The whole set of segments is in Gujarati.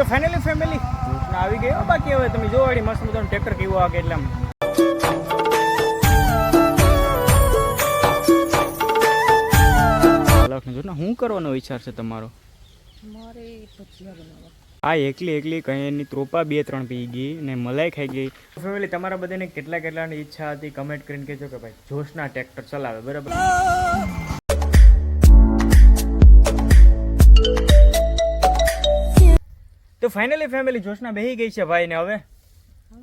તો ફાઇનલી ફેમિલી આવી ગયો. બાકી હવે તમે જોવો મસ્ત મજાનું ટ્રેક્ટર કેવું આવે એટલે આમ. લખને જો ને શું કરવાનો વિચાર છે તમારો? મારે આ એકલી એકલી કઈ એની ત્રોપા બે ત્રણ પી ગઈ ને મલાઈ ખાઈ ગઈ. ફેમિલી તમારા બધાને કેટલા કેટલાની ઈચ્છા હતી? કમેન્ટ કરીને કહેજો કે ભાઈ જોશના ટ્રેક્ટર ચલાવે બરાબર? તો ફાઇનલી ફેમિલી જોશના બેહી ગઈ છે ભાઈને હવે. હું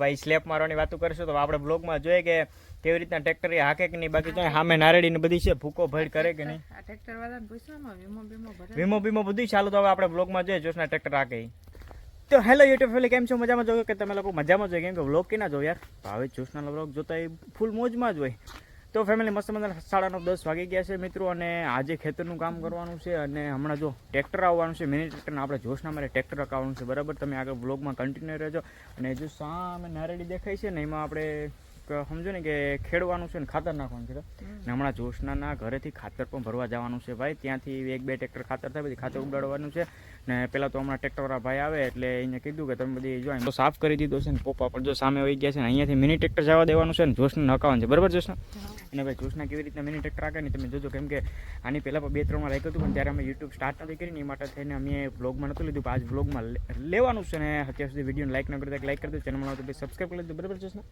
ભાઈ સ્લેપ મારવાની વાતો કરશું તો આપણે બ્લોગમાં જોઈએ કે કેવી રીતના ટ્રેક્ટર હાકે કે નહીં. બાકી તો સામે નારેડી ને બધી છે ભૂકો ભેડ કરે કે નહીં. ટ્રેક્ટર વાળાને પૂછવામાં વીમો બીમો ભરે. વીમો બીમો બધું ચાલુ તો હવે આપણે બ્લોગમાં જોઈએ જોશના ટ્રેક્ટર હાકે તો હેલો યુટ્યુબ ફેમિલી કેમ છો? મજામાં જોયો કે તમે લોકો મજામાં જોઈએ કેમ કે વ્લોગ કે ના જો યાર? ભાવે જોશના વ્લોગ જોતા એ ફૂલ મોજમાં જ હોય. તો ફેમિલી મસ્ત મજા સાડા નવ દસ વાગી ગયા છે મિત્રો અને આજે ખેતરનું કામ કરવાનું છે અને હમણાં જો ટ્રેક્ટર આવવાનું છે મિની ટ્રેક્ટરને આપણે જોશના મારે ટ્રેક્ટર રખાવવાનું છે. બરાબર? તમે આગળ બ્લોગમાં કન્ટિન્યુ રહેજો. અને જો સામે નારેડી દેખાય છે ને, એમાં આપણે સમજો ને કે ખેડવાનું છે ને ખાતર નાખવાનું છે ને હમણાં જોશનાના ઘરેથી ખાતર પણ ભરવા જવાનું છે ભાઈ. ત્યાંથી એક બે ટ્રેક્ટર ખાતર થાય પછી ખાતર ઉડાડવાનું છે. ને પેલા તો હમણાં ટ્રેક્ટરવાળા ભાઈ આવે એટલે એને કીધું કે તમે બધી જો તો સાફ કરી દીધો છે ને પોપા પણ જો સામે વહી ગયા છે ને અહીંયાથી મિની ટ્રેક્ટર જવા દેવાનું છે ને જોશને નકાવાનું છે. બરાબર જોશના? અને ભાઈ જોશના કેવી રીતના મિની ટ્રેક્ટર આગળ ને તમે જોજો કેમ કે આની પહેલાં પણ બે ત્રણમાં રાખ્યું હતું પણ ત્યારે અમે યુટ્યુબ સ્ટાર્ટ નથી કરી ને એ માટે થઈને અમે બ્લોગમાં નહોતું લીધું આજ બ્લોગમાં લેવાનું છે ને. અત્યાર સુધી વિડીયોને લાઇક ન કરતા લાઇક કરી દો ચેનલ બનાવો તો સબસ્ક્રાઈબ કરી લીધું બરાબર જોશના?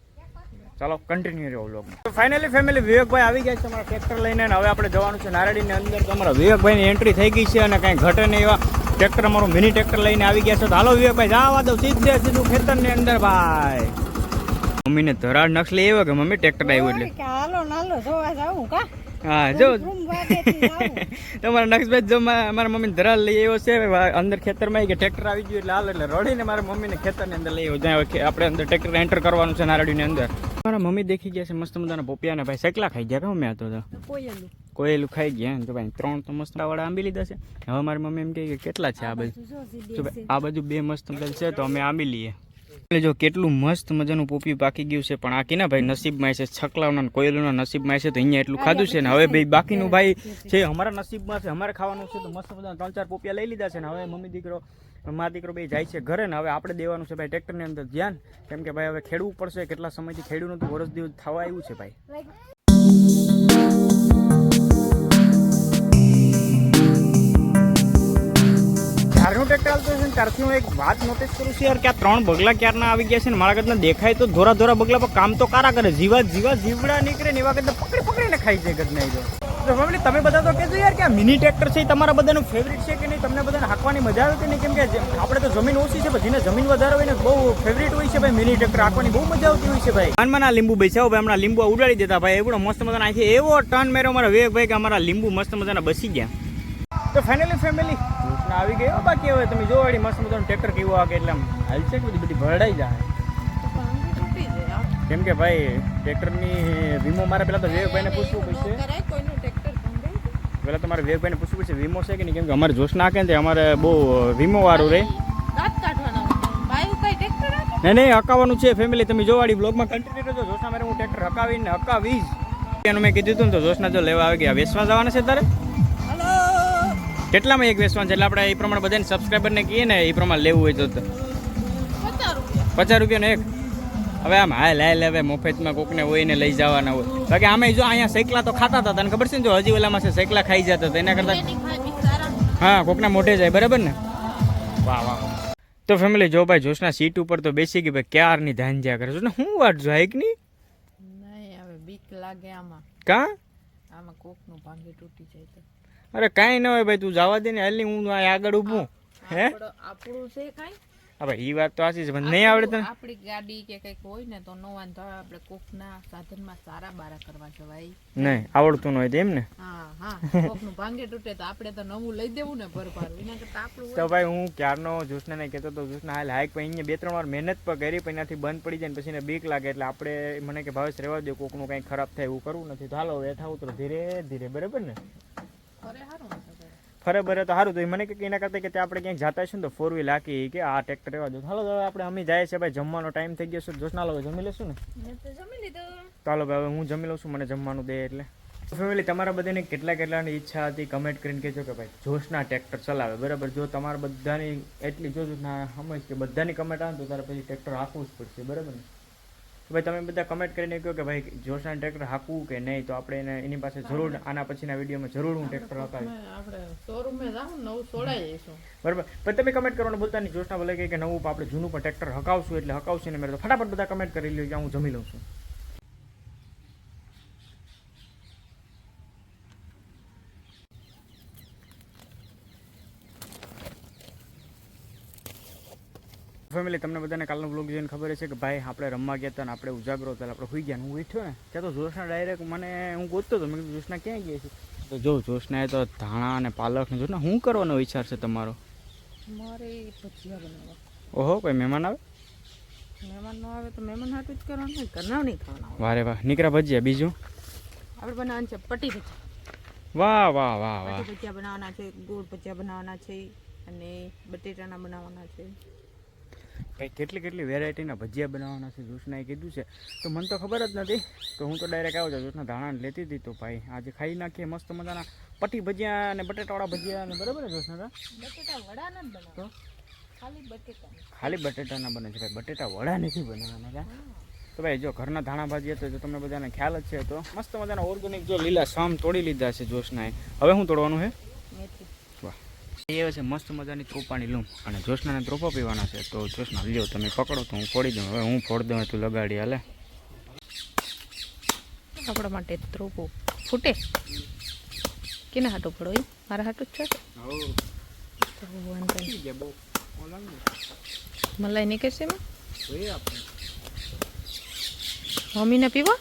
ચાલો કન્ટિન્યુ રહ્યો વ્લોગમાં ફાઇનલી ફેમિલી વિવેકભાઈ આવી ગયા છે અમારા ટ્રેક્ટર લઈને અને હવે આપણે જવાનું છે નારાયણીની અંદર. તો અમારા વિવેકભાઈની એન્ટ્રી થઈ ગઈ છે અને કાંઈ ઘટે નહીં એવા ટ્રેક્ટર અમારું મિની ટ્રેક્ટર લઈને આવી ગયા છે. તો હાલો વિવેકભાઈ જવા દો સીધે સીધું ખેતરની અંદર ભાઈ. મમ્મીને ધરાડ નક્ષ લઈ આવ્યો કે મમ્મી ટ્રેક્ટર આવ્યું એટલે? હાલો નાલો જોવા જાવું કા? હા જો. તમારા નક્ષભાઈ જો મારા મમ્મીને ધરાડ લઈ આવ્યો છે અંદર ખેતરમાં કે ટ્રેક્ટર આવી ગયું એટલે હાલ એટલે રડીને મારા મમ્મીને ખેતરની અંદર લઈ આવ્યો. જ્યાં આપણે અંદર ટ્રેક્ટર એન્ટર કરવાનું છે નારડીની અંદર. મારા મમ્મી દેખી ગયા છે મસ્ત મજાના પોપિયાને ભાઈ સેકલા ખાઈ ગયા કે મેં તો તો? કોયલું. ખાઈ ગયા તો ભાઈ ત્રણ તો મસ્ત વાળા આંબી લીધા છે. હવે મારી મમ્મી એમ કહે કે કેટલા છે આ બાજુ આ બાજુ બે મસ્ત મજા છે તો અમે આંબી લઈએ. એટલે જો કેટલું મસ્ત મજાનું પોપી પાકી ગયું છે પણ આ કીના ભાઈ નસીબમાં છે? છકલાવના ને કોયલુના નસીબમાં છે તો અહીંયા એટલું ખાધું છે ને? હવે ભાઈ બાકીનું ભાઈ છે અમારા નસીબમાં છે અમારે ખાવાનું છે તો મસ્ત મજાના ત્રણ ચાર પોપિયા લઈ લીધા છે ને? હવે મમ્મી દીકરો મા દીકરો બે જાય છે ઘરે ને હવે આપણે દેવાનું છે ભાઈ ટ્રેક્ટરની અંદર ધ્યાન. કેમ કે ભાઈ હવે ખેડવું પડશે, કેટલા સમયથી ખેડ્યું નતું વરસ દિવસ થવા આવ્યું છે ભાઈ. ચારનું ટ્રેક્ટર આવતું છે ત્યારથી હું એક વાત નોટિસ કરું છું યાર ત્રણ બગલા ક્યારના આવી ગયા છે ને મારા કરતા દેખાય તો ધોરા ધોરા બગલા પર કામ તો કારા કરે. જીવા જીવા જીવડા નીકળે ને એવા કરતા પકડી પકડીને ખાઈ જાય ગદના તો ફેમિલી તમે બધા તો કહેજો યાર કે આ મિની ટ્રેક્ટર છે એ તમારા બધાનું ફેવરિટ છે કે નહીં? તમને બધાને હાંકવાની મજા આવે કે નહીં? કેમ કે આપણે તો જમીન ઓછી છે પણ જેને જમીન વધારે હોય ને બહુ ફેવરિટ હોય છે ભાઈ મિની ટ્રેક્ટર. હાંકવાની બહુ મજા આવતી હોય છે ભાઈ. મનમાં ના લીંબુ બેસાવો ભાઈ હમણાં લીંબુ ઉડાડી દેતા ભાઈ. એવડો મસ્ત મજાના અહીંથી એવો ટર્ન મેરો મારા વેગ ભાઈ કે અમારા લીંબુ મસ્ત મજાના બસી ગયા. તો ફાઇનલી ફેમિલી આવી ગયો બાકી હવે. તમે જોવાડી મસ્ત મજાનું ટ્રેક્ટર કેવું આગે એટલે આમ. હાલશે કે બધી બધી ભરડાઈ જાય. કેમ કે ભાઈ ટ્રેક્ટરની વીમો મારે પહેલાં તો વેગભાઈને પૂછવું પડશે. પહેલાં તમારે વેવભાઈને વેગભાઈને પૂછવું પડશે વીમો છે કે નહીં? કેમ કે અમારે જોશ નાખે ને અમારે બહુ વીમો વાળું રહે નહીં નહીં હકાવવાનું છે ફેમિલી તમે જોવાડી બ્લોગમાં કન્ટિન્યુ રહેજો. જોશના મારે હું ટ્રેક્ટર હકાવીને હકાવીશ. એનું મેં કીધું હતું ને તો જોશના જો લેવા આવી ગયા. વેસવા જવાના છે તારે? કેટલામાં એક વેસવાન છે? એટલે આપણે એ પ્રમાણે બધાને સબસ્ક્રાઈબરને કહીએ ને એ પ્રમાણે લેવું હોય તો પચાસ રૂપિયાનો એક? હવે આમ હાલ લે હવે મફતમાં કોકને હોય ને લઈ જવાના હોય. બાકી આમે જો અહીંયા સાયકલા તો ખાતા હતા તને ખબર છે ને જો હજી ઓલામાં છે સૈકલા ખાઈ જતા એના કરતાં હા કોકના મોઢે જાય બરાબર ને? વાહ વાહ તો ફેમિલી જો ભાઈ જોશના સીટ ઉપર તો બેસી ગઈ ભાઈ ક્યારની ધ્યાન જ્યાં કરે છે? ને હું વાટ જો હાઈકની નહીં હવે બીક લાગે આમાં. કા? આમાં કોકનું ભાંગી તૂટી જાય તો. અરે કાંઈ ન હોય ભાઈ તું જવા દે ને હાલી હું આગળ ઊભું. હે? આપણું છે કાંઈ? હા ભાઈ એ વાત તો સાચી છે પણ નહીં આવડે તને? આપણી ગાડી કે કંઈક હોય ને તો નો વાંધો આવે આપણે કોકના સાધનમાં સારા બારા કરવા જવાય નહીં આવડતું ન હોય તેમ ને? હા હા કોકનું ભાંગે તૂટે તો આપણે તો નવું લઈ દેવું ને ભરપાર. એના કરતા આપણું તો ભાઈ હું ક્યારનો જોશને નહીં કહેતો તો જોશના હાલ હાઈક પણ અહીંયા બે ત્રણ વાર મહેનત પણ કરી પણ એનાથી બંધ પડી જાય ને પછી એને બીક લાગે એટલે આપણે મને કે ભાવેશ રહેવા દો કોકનું કંઈ ખરાબ થાય એવું કરવું નથી. તો હાલો બેઠા ઉતરો ધીરે ધીરે બરાબર ને? ખરે સારું. ફરે બરે તો સારું તો એ મને કે એના કરતાં કે ત્યાં આપણે ક્યાંક જતા છે ને તો ફોર વ્હીલ હાકી કે આ ટ્રેક્ટર એવા દો હાલો હવે આપણે અમે જાય છે ભાઈ જમવાનો ટાઈમ થઈ ગયો છે. જોશના લોકો જમી લેશું ને? તો હાલો ભાઈ હવે હું જમી લઉં છું મને જમવાનું દે એટલે. ફેમિલી તમારા બધાની કેટલા કેટલાની ઈચ્છા હતી? કમેન્ટ કરીને કહેજો કે ભાઈ જોશના ટ્રેક્ટર ચલાવે. બરાબર? જો તમારા બધાની એટલી જો ના સમજ કે બધાની કમેન્ટ આવે તો તારે પછી ટ્રેક્ટર આપવું જ પડશે. બરાબર ને? તો ભાઈ તમે બધા કમેન્ટ કરીને કહો કે ભાઈ જોશના ટ્રેક્ટર હાકવું કે નહીં તો આપણે એને એની પાસે જરૂર આના પછીના વિડીયોમાં જરૂર હું ટ્રેક્ટર હકાવી આપણે શોરૂમે જાઉં નવું છોડાઈ જઈશું. બરાબર. પણ તમે કમેન્ટ કરવાનું બોલતા નહીં. જોશના બોલે કે નવું આપણે જૂનું પણ ટ્રેક્ટર હકાવશું એટલે હકાવશું ને મેં તો ફટાફટ બધા કમેન્ટ કરી લ્યો કે હું જમી લઉં છું. ફેમિલી તમને બધાને કાલનો બ્લોગ જોઈને ખબર છે કે ભાઈ આપણે રમવા ગયા હતા ને આપણે ઉજાગરો હતા આપણે હોઈ ગયા હું ઉઠ્યો ને ત્યાં તો જોશના ડાયરેક્ટ મને હું ગોતતો હતો મેં કીધું જોશના ક્યાં ગયા છે? તો જો જોશના તો ધાણા અને પાલક ને જોશના શું કરવાનો વિચાર છે તમારો? મારે ભજીયા બનાવવા. ઓહો કોઈ મહેમાન આવે? મહેમાન ન આવે તો મહેમાન હાટું જ કરવાનું ઘરના નહીં ખાવાના વારે વાહ નીકળ્યા ભજીયા બીજું? આપણે બનાવવાનું છે પટી ભજીયા. વાહ વાહ વાહ વાહ. ભજીયા બનાવવાના છે ગોળ ભજીયા બનાવવાના છે અને બટેટાના બનાવવાના છે. ભાઈ કેટલી કેટલી વેરાયટીના ભજીયા બનાવવાના છે જોશનાએ કીધું છે. તો મને તો ખબર જ નથી. તો હું તો ડાયરેક્ટ આવ્યો છું જોશના ધાણા લેતી હતી તો ભાઈ આજે ખાઈ નાખીએ મસ્ત મજાના પટી ભજીયા અને બટેટાવાળા ભજીયા અને બરાબર ને બટેટા વડા નથી બનાવતા. ખાલી બટેટા. ખાલી બટેટાના બને છે ભાઈ. બટેટા વડા નથી બનાવવાના તો ભાઈ જો ઘરના ધાણા ભાજી હતો જો તમને બધાને ખ્યાલ જ છે તો મસ્ત મજાના ઓર્ગેનિક જો લીલા સામ તોડી લીધા છે જોશનાએ હવે શું તોડવાનું છે મેથી. એ છે મસ્ત મજાની ત્રોપાની લૂમ. અને જોશનાને ત્રોપા પીવાના છે તો જોશના લ્યો તમે પકડો તો હું ફોડી દઉં. હવે હું ફોડ દઉં તું લગાડી હાલે. આપણા માટે ત્રોપો. ફૂટે? કેના હાટું પડો એ મારા હાટું જ છે. મલાઈ નીકળશે મમ્મીને પીવા?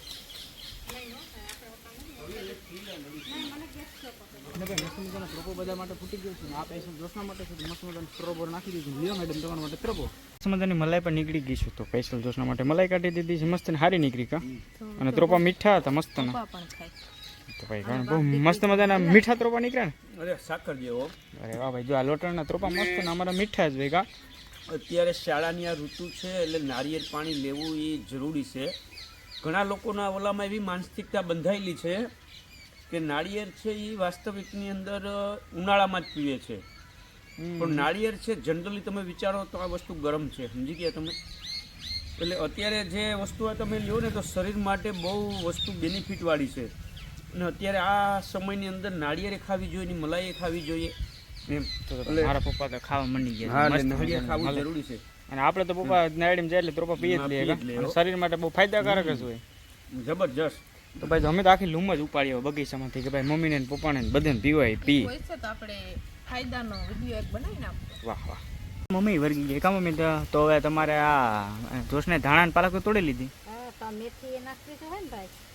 મસ્ત મજાના બધા માટે ફૂટી ગયો છે આ પૈસા જોશના માટે છે મસ્ત મજાનું નાખી દીધું. લ્યો મેડમ તમારા માટે ત્રોપો મસ્ત મજાની મલાઈ પણ નીકળી ગઈ છે તો સ્પેશિયલ જોશના માટે મલાઈ કાઢી દીધી છે. મસ્ત ને સારી નીકળી કા? અને ત્રોપા મીઠા હતા મસ્ત ના તો ભાઈ ઘણા બહુ મસ્ત મજાના મીઠા ત્રોપા નીકળ્યા ને? અરે સાકર જેવો. અરે વાહ ભાઈ જો આ લોટરના ત્રોપા મસ્ત ને અમારા મીઠા જ ભાઈ કા અત્યારે શાળાની આ ઋતુ છે એટલે નારિયેળ પાણી લેવું એ જરૂરી છે. ઘણા લોકોના ઓલામાં એવી માનસિકતા બંધાયેલી છે કે નાળિયેર છે એ વાસ્તવિકની અંદર ઉનાળામાં જ પીવે છે. પણ નાળિયેર છે જનરલી તમે વિચારો તો આ વસ્તુ ગરમ છે સમજી ગયા તમે? એટલે અત્યારે જે વસ્તુ આ તમે લ્યો ને તો શરીર માટે બહુ વસ્તુ બેનિફિટવાળી છે. અને અત્યારે આ સમયની અંદર નાળિયેરે ખાવી જોઈએ ને મલાઈએ ખાવી જોઈએ. મારા પપ્પા તો ખાવા મંડી ગયા નાળિયેર જરૂરી છે. અને આપણે તો પપ્પા નાયડીમાં જાય એટલે ત્રોપા પીએ જ પીએ જ લઈએ, શરીર માટે બહુ ફાયદાકારક જ હોય. જબરજસ્ત. તો ભાઈ અમે તો આખી લૂમ જ ઉપાડી હોય બગીચામાંથી કે ભાઈ મમ્મીને ને પપ્પાને ને બધાને પીવાય પી. હોય છે તો આપણે ફાયદાનો વીડિયો એક બનાવીને આપો. વાહ વાહ. મમ્મી વર્ગી ગઈ કા મમ્મી? તો- હવે તમારે આ જોશને ધાણા ને પાલક તોડી લીધી. હા તો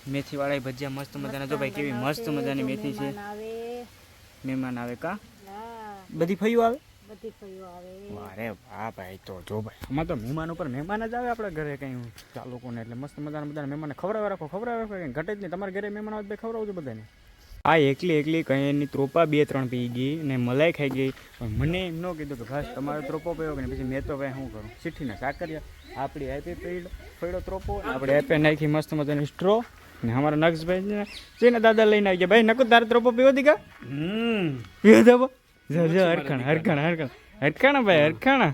મેથી વાળા ભજીયા મસ્ત મજાના. જો ભાઈ કેવી મસ્ત મજાની મેથી છે. મહેમાન આવે. કા? હા. બધી ફયું આવે? બધી ફઈઓ આવે અરે વાહ ભાઈ તો જો ભાઈ. આમાં તો મહેમાન ઉપર મહેમાન જ આવે આપણા ઘરે કંઈ. આ કોને એટલે મસ્ત મજાના બધાને મહેમાન ખવડાવે રાખો ખવડાવે રાખો કંઈ ઘટે જ નહીં. તમારા ઘરે મહેમાન આવે ભાઈ ખવડાવજો બધાને. આ એકલી એકલી કંઈ એની ત્રોપા બે ત્રણ પી ગઈ ને મલાઈ ખાઈ ગઈ. પણ મને એમ ન કીધું કે ભાઈ તમારો ત્રોપો પીવો કે પછી મેં તો ભાઈ શું કરું? ચીઠીને સાકરિયા આપણી આપી પીડ ફેડો ત્રોપો આપણે આપે નાખી મસ્ત મજાની સ્ટ્રો ને અમારા નક્ષભાઈ ને જેને દાદા લઈને આવી ગયા. ભાઈ નકુ તારે ત્રોપો પીવો દીકા હમ. પીવો દેવો જો જો હરખણ હરખાણા હરખાણા. હરખાણા ભાઈ હરખાણા.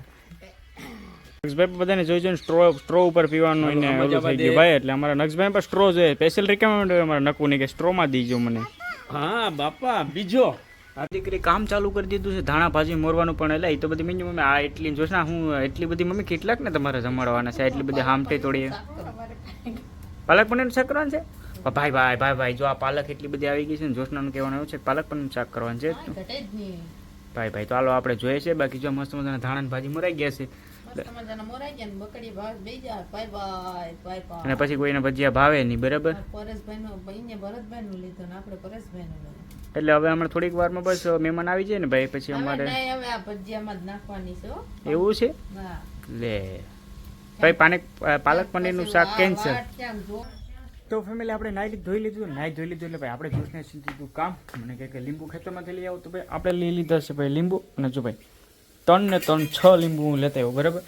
નક્ષભાઈ બધાને જોઈ જોઈને સ્ટ્રો સ્ટ્રો ઉપર પીવાનું એને ઓલું થઈ ગયું. ભાઈ એટલે અમારા નક્ષભાઈ પર સ્ટ્રો જોઈએ. સ્પેશિયલ રિકમેન્ડ હોય અમારા નકુની કે સ્ટ્રોમાં દીજો મને. હા બાપા બીજો. આ દીકરી કામ ચાલુ કરી દીધું છે ધાણા ભાજી મોરવાનું પણ એટલે એ તો બધી મીંજી મમ્મી આ એટલી જોશ ના હું એટલી બધી મમ્મી કેટલાક ને તમારે જમાડવાના છે? એટલી બધી હામટે તોડીએ પાલક પનીરનું શાક કરવાનું છે? ભાઈ ભાઈ ભાઈ ભાઈ જો આ પાલક એટલી બધી આવી ગઈ છે ને જોશનાનું કહેવાનું એવું છે પાલક પનીરનું શાક કરવાનું છે? ભાઈ ભાઈ તો હાલો આપણે જોઈએ છે. બાકી જો મસ્ત મજાના ધાણા ભાજી મરાઈ ગયા છે. અને પછી કોઈને ભજીયા ભાવે નહીં બરાબર? એટલે હવે હમણાં થોડીક વારમાં બસ મહેમાન આવી જાય ને ભાઈ પછી અમારે. એવું છે? લે. ભાઈ પાને પાલક પનીરનું શાક પછી તો ફેમિલી આપણે નાઈ લીધું ધોઈ લીધું નાઈ ધોઈ લીધું એટલે ભાઈ આપણે જ્યુસને સીધી દીધું કામ. મને કહે કે લીંબુ ખેતરમાંથી લઈ આવો તો ભાઈ આપણે લઈ લીધા છે ભાઈ લીંબુ. અને જો ભાઈ ત્રણ ને ત્રણ છ લીંબુ હું લેતા આવ્યો બરાબર?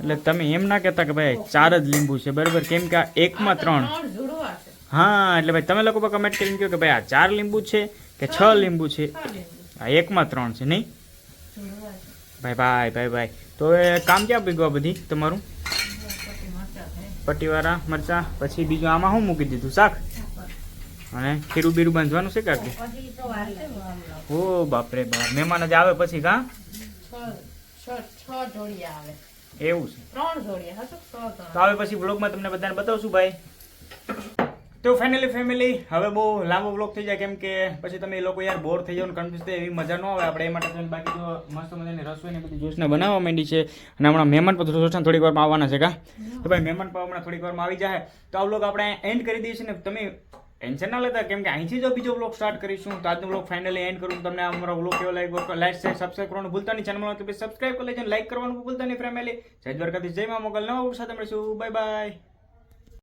એટલે તમે એમ ના કહેતા કે ભાઈ ચાર જ લીંબુ છે બરાબર? કેમ કે આ એકમાં ત્રણ. ત્રણ જુડવા છે. હા એટલે ભાઈ તમે લોકો પણ કમેન્ટ કરીને કહો કે ભાઈ આ ચાર લીંબુ છે કે છ લીંબુ છે? આ એકમાં ત્રણ છે નહીં? ભાઈ ભાઈ ભાઈ ભાઈ. તો હવે કામ ક્યાં પીગવા બધી તમારું? પટ્ટીવાળા મરચા પછી બીજું આમાં શું મૂકી દીધું શાક? અને ખીરું બીરું બાંધવાનું છે કાકી. ઓ બાપરે બાપ મહેમાન જ આવે પછી કા? આવે એવું છે. તો હવે પછી વ્લોગમાં તમને બધાને બતાવશું ભાઈ. તો ફાઇનલી ફેમિલી હવે બહુ લાંબો બ્લોક થઈ જાય કેમ કે પછી તમે એ લોકો યાર બોર થઈ જાવ કન્ફ્યુઝ થાય એવી મજા ન આવે. આપણે એ માટે બાકી તો મસ્ત મજાની રસોઈને બધી જોશને બનાવવા માંડી છે. અને હમણાં મહેમાન પણ જોશને થોડીક વારમાં આવવાના છે કા? તો ભાઈ મહેમાન પણ હમણાં થોડીક વારમાં આવી જાય તો આ વ્લોગ આપણે એન્ડ કરી દઈએ છીએ ને. તમે ટેન્શન ના લેતા કેમ કે અહીંથી જો બીજો વ્લોગ સ્ટાર્ટ કરીશું. તો આજનો વ્લોગ ફાઇનલી એન્ડ કરું. તમને અમારો વ્લોગ કેવો લાગ્યો લાઈક શેર સબસ્ક્રાઈબ કરવાનું ભૂલતા નહીં. ચેનલમાં તો સબસ્ક્રાઇબ કરી લેજો લાઈક કરવાનું ભૂલતા નહીં ફેમિલી જય દ્વારકાથી જય મા મોગલ. નવા સાથે મળીશું. Bye bye